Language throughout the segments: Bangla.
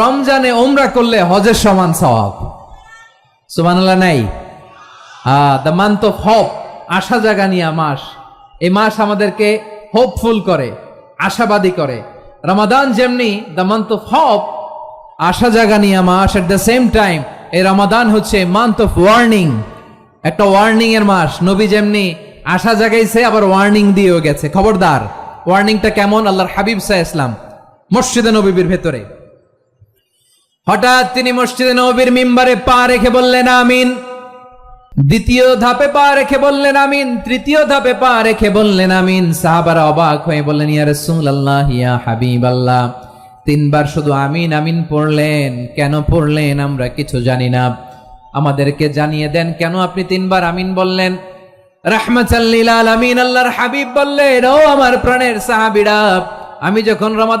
রমজানে ওমরা করলে হজের সমান সওয়াব। সুবহানাল্লাহ, নাই? দ্য মান্থ অফ হোপ আশা জাগানিয়া মাস। এই মাস আমাদেরকে হোপফুল করে, আশাবাদী করে। রমাদান যেমনি দ্য মান্থ অফ হোপ আশা জাগানিয়া মাস এট দ্য সেম টাইম এই রমাদান হচ্ছে মান্থ অফ ওয়ার্নিং একটা ওয়ার্নিং এর মাস, নবী যেমনি আশা জাগাইছে, আবার ওয়ার্নিং দিয়েও গেছে। খবরদার ওয়ার্নিংটা কেমন? আল্লাহর হাবিব সাহ ইসলাম মসজিদে নবীর ভেতরে। হঠাৎ তিনি মসজিদে নবীর মিম্বারে পা রেখে বললেন, আমিন। দ্বিতীয় ধাপে পা রেখে বললেন, আমিন। তৃতীয় ধাপে পা রেখে বললেন, আমিন। সাহাবারা অবাক হয়ে বললেন, ইয়া রাসূলুল্লাহ, ইয়া হাবিবাল্লাহ। তিনবার শুধু আমিন আমিন পড়লেন। কেন পড়লেন আমরা কিছু জানি না। আমাদেরকে জানিয়ে দেন, কেন আপনি তিনবার আমিন বললেন? রাহমাতাল্লিল আলামিন, আল্লাহর হাবিব বললেন, ও আমার প্রাণের সাহাবীরা, আমি যখন রমাদ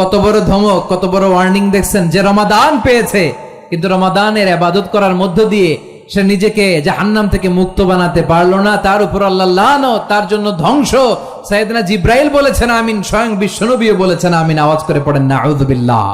কত বড় ধমক, কত বড় ওয়ার্নিং দেখছেন যে রমাদান পেয়েছে। কিন্তু রমাদানের আবাদত করার মধ্য দিয়ে সে নিজেকে জাহান্নাম থেকে মুক্ত বানাতে পারল না। তার উপর আল্লাহ তার জন্য ধ্বংস। সাইয়েদনা জিব্রাইল বলেছেন আমিন, স্বয়ং বিশ্বনবীও বলেছেন আমিন। আওয়াজ করে পড়েন না আউযুবিল্লাহ